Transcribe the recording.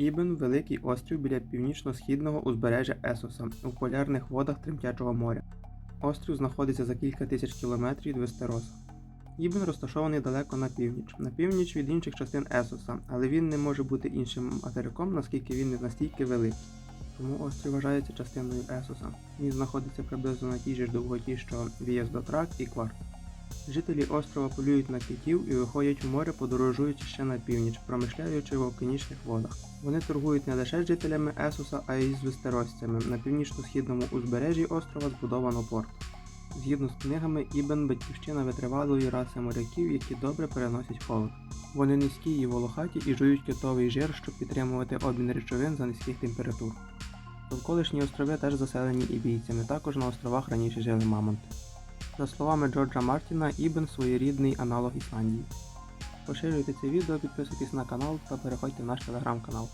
Ібн великий острів біля північно-східного узбережжя Есоса у полярних водах Тремтячого моря. Острів знаходиться за кілька тисяч кілометрів від Вестероса. Ібн розташований далеко на північ, на північ від інших частин Есоса, але він не може бути іншим материком, наскільки він не настільки великий. Тому острів вважається частиною Есоса. Він знаходиться приблизно на тій же довготі, що Вієздотрак і Кварк. Жителі острова полюють на китів і виходять у море, подорожуючи ще на північ, промишляючи в океанічних водах. Вони торгують не лише з жителями Есоса, а й з вестеросцями. На північно-східному узбережжі острова збудовано порт. Згідно з книгами, Ібен батьківщина витривалої раси моряків, які добре переносять холод. Вони низькі і волохаті і жують китовий жир, щоб підтримувати обмін речовин за низьких температур. Довколишні острови теж заселені ібійцями, також на островах раніше жили мамонти. За словами Джорджа Мартіна, Ібен своєрідний аналог Ісландії. Поширюйте це відео, підписуйтесь на канал та переходьте в наш телеграм-канал.